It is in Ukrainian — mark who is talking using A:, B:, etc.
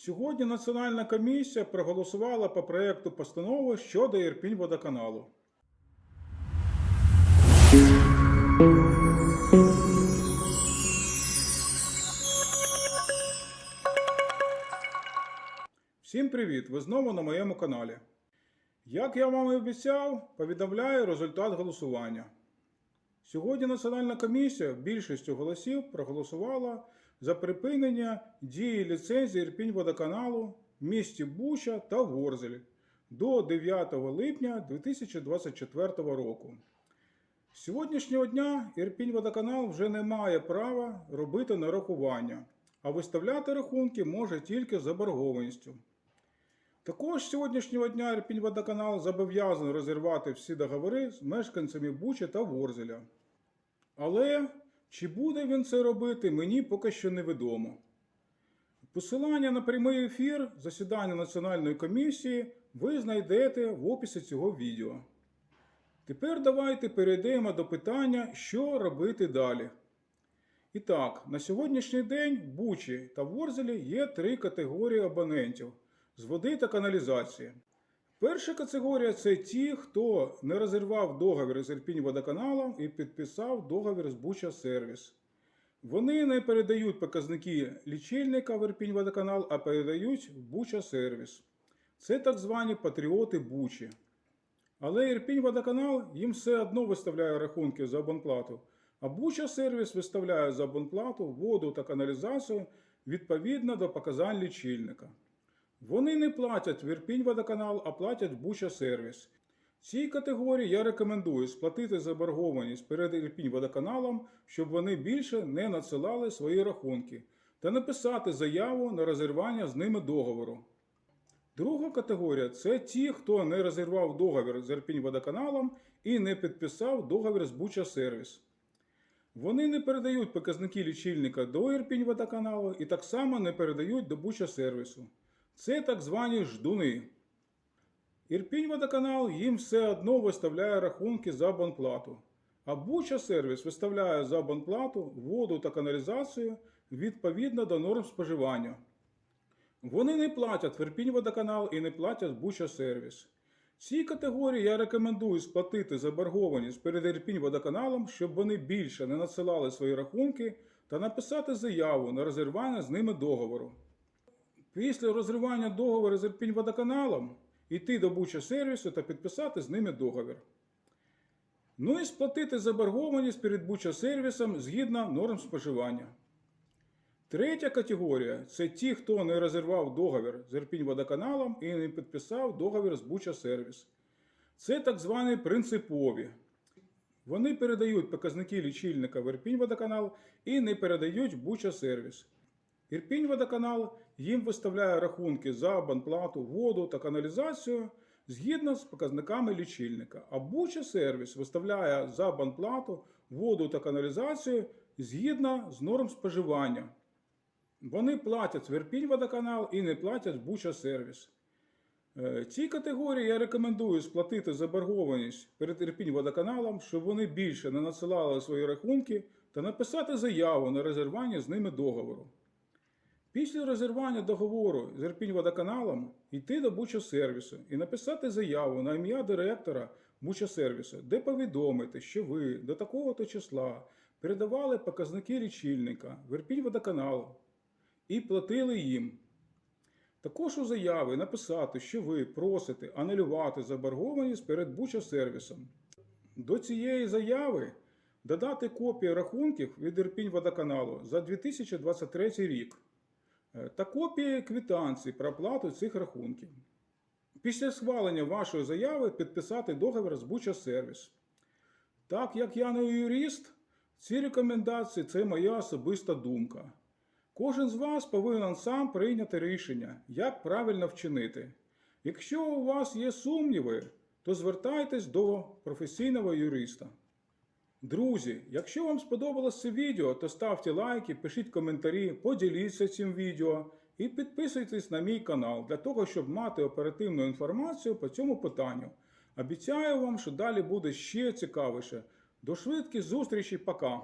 A: Сьогодні Національна комісія проголосувала по проекту постанови щодо Ірпінь водоканалу. Всім привіт! Ви знову на моєму каналі. Як я вам і обіцяв, повідомляю результат голосування. Сьогодні Національна комісія більшістю голосів проголосувала за припинення дії ліцензії Ірпінь водоканалу в місті Буча та Ворзель до 9 липня 2024 року. З сьогоднішнього дня Ірпінь водоканал вже не має права робити нарахування, а виставляти рахунки може тільки за боргованістю. Також з сьогоднішнього дня Ірпінь водоканал зобов'язаний розірвати всі договори з мешканцями Буча та Ворзеля. Але чи буде він це робити, мені поки що невідомо. Посилання на прямий ефір засідання Національної комісії ви знайдете в описі цього відео. Тепер давайте перейдемо до питання, що робити далі. І так, на сьогоднішній день в Бучі та Ворзелі є три категорії абонентів з води та каналізації. Перша категорія це ті, хто не розірвав договір з Ірпінь водоканалом і підписав договір з Буча Сервіс. Вони не передають показники лічильника в Ірпінь водоканал, а передають в Буча Сервіс. Це так звані патріоти Бучі. Але Ірпінь водоканал їм все одно виставляє рахунки за абонплату, а Буча Сервіс виставляє за абонплату воду та каналізацію відповідно до показань лічильника. Вони не платять в Ірпінь водоканал, а платять Буча сервіс. Цій категорії я рекомендую сплатити заборгованість перед Ірпінь водоканалом, щоб вони більше не надсилали свої рахунки, та написати заяву на розірвання з ними договору. Друга категорія це ті, хто не розірвав договір з Ірпінь водоканалом і не підписав договір з Буча сервіс. Вони не передають показники лічильника до Ірпінь водоканалу і так само не передають до Буча сервісу. Це так звані ждуни. Ірпінь водоканал їм все одно виставляє рахунки за абонплату. А Буча сервіс виставляє за абонплату воду та каналізацію відповідно до норм споживання. Вони не платять в Ірпінь водоканал і не платять Буча сервіс. Цій категорії я рекомендую сплатити заборгованість перед Ірпінь водоканалом, щоб вони більше не надсилали свої рахунки та написати заяву на розірвання з ними договору. Після розривання договору з Ірпінь водоканалом йти до Буча сервісу та підписати з ними договір. Ну і сплатити заборгованість перед Буча сервісом згідно норм споживання. Третя категорія це ті, хто не розірвав договір з Ірпінь водоканалом і не підписав договір з Буча сервіс. Це так звані принципові. Вони передають показники лічильника в Ірпінь водоканал і не передають Буча сервіс. Ірпінь водоканал їм виставляє рахунки за абонплату, воду та каналізацію згідно з показниками лічильника. А Буча сервіс виставляє за абонплату, воду та каналізацію згідно з норм споживання. Вони платять в Ірпінь водоканал і не платять Буча сервіс. Е, Цій категорії я рекомендую сплатити заборгованість перед Ірпінь водоканалом, щоб вони більше не надсилали свої рахунки та написати заяву на розірвання з ними договору. Після розірвання договору з Ірпінь водоканалом йти до Буча сервісу і написати заяву на ім'я директора Буча сервісу, де повідомити, що ви до такого-то числа передавали показники лічильника в Ірпінь водоканалу і платили їм. Також у заяві написати, що ви просите анулювати заборгованість перед Буча сервісом. До цієї заяви додати копії рахунків від Ірпінь водоканалу за 2023 рік та копії квитанцій про оплату цих рахунків. Після схвалення вашої заяви підписати договір з Буча сервіс. Так як я не юрист, ці рекомендації це моя особиста думка. Кожен з вас повинен сам прийняти рішення, як правильно вчинити. Якщо у вас є сумніви, то звертайтесь до професійного юриста. Друзі, якщо вам сподобалось це відео, то ставте лайки, пишіть коментарі, поділіться цим відео і підписуйтесь на мій канал для того, щоб мати оперативну інформацію по цьому питанню. Обіцяю вам, що далі буде ще цікавіше. До швидких зустрічей, пока!